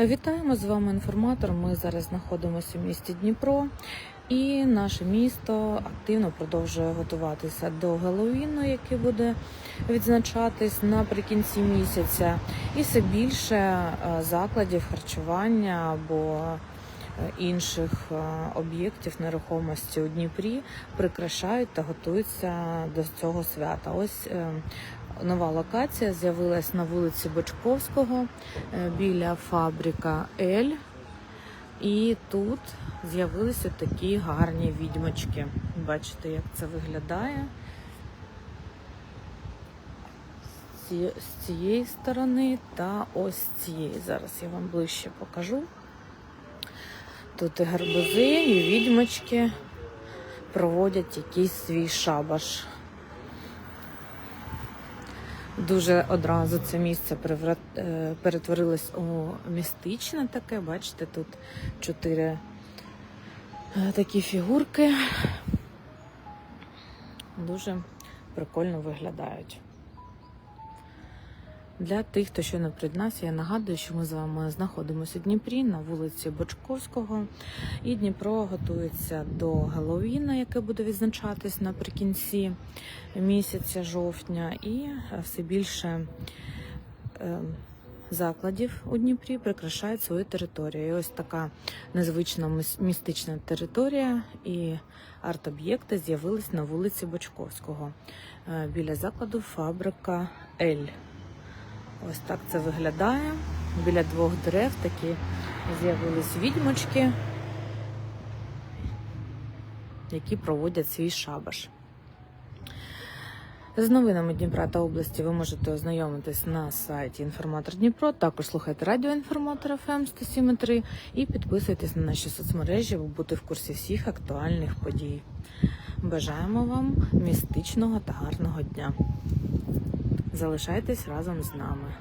Вітаємо з вами інформатор. Ми зараз знаходимося в місті Дніпро, і наше місто активно продовжує готуватися до Геловіну, який буде відзначатись наприкінці місяця. І все більше е, закладів харчування або інших е, об'єктів нерухомості у Дніпрі прикрашають та готуються до цього свята. Ось е, нова локація з'явилась на вулиці Бочковського е, біля фабрика Ель. І тут з'явилися такі гарні відьмочки. Бачите, як це виглядає. З цієї сторони та ось з цієї. Зараз я вам ближче покажу. Тут і гарбузи, і відьмочки проводять якийсь свій шабаш. Дуже одразу це місце е, перетворилось у містичне таке. Бачите, тут чотири е, такі фігурки. Дуже прикольно виглядають. Для тих, хто ще не приєднався, я нагадую, що ми з вами знаходимося у Дніпрі на вулиці Бочковського. І Дніпро готується до Геловіна, яке буде відзначатись наприкінці місяця жовтня, і е, все більше е, закладів у Дніпрі прикрашають свою територію. І ось така незвична містична територія і арт-об'єкти з'явились на вулиці Бочковського е, біля закладу фабрика Ель. Ось так це виглядає. Біля двох дерев такі з'явились відьмочки, які проводять свій шабаш. З новинами Дніпра та області ви можете ознайомитись на сайті Інформатор Дніпро. Також слухайте радіо Інформатор ФМ 107.3 і підписуйтесь на наші соцмережі, аби бути в курсі всіх актуальних подій. Бажаємо вам містичного та гарного дня. Залишайтесь разом з нами.